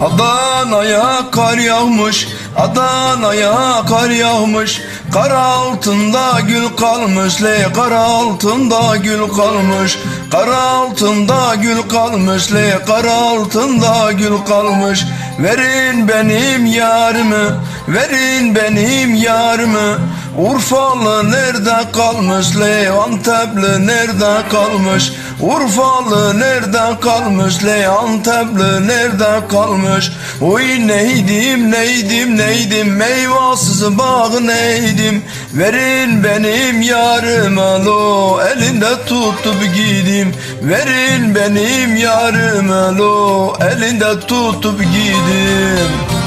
Adana'ya kar yağmış, Adana'ya kar yağmış. Kar altında gül kalmış, le kar altında gül kalmış. Kar altında gül kalmış, le kar altında gül kalmış. Verin benim yarımı, verin benim yarımı Urfalı nerede kalmış, le Antepli nerede kalmış? Urfalı nerede kalmış, le Antepli nerede kalmış? Oy neydim, neydim, neydim? Meyvasız bağ neydim? Verin benim yarıma lo Elinde tutup gidim Verin benim yarıma lo Elinde tutup gidim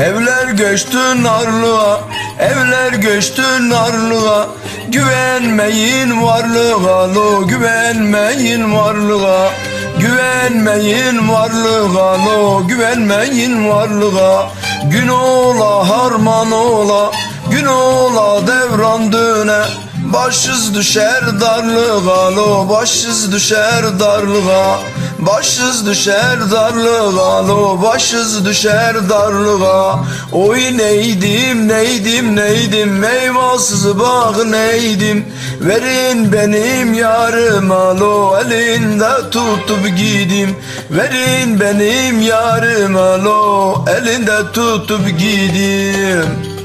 Evler göçtü narlığa, evler göçtü narlığa. Güvenmeyin varlığa lo, güvenmeyin varlığa Güvenmeyin varlığa lo, güvenmeyin varlığa. Gün ola harman ola, gün ola devran döne Başız düşer darlığa lo, başız düşer darlığa Başız düşer darlığa lo başız düşer darlığa. Oy neydim neydim neydim meyvasız bağ neydim? Verin benim yarıma lo elinde tutup gidim. Verin benim yarıma lo elinde tutup gidim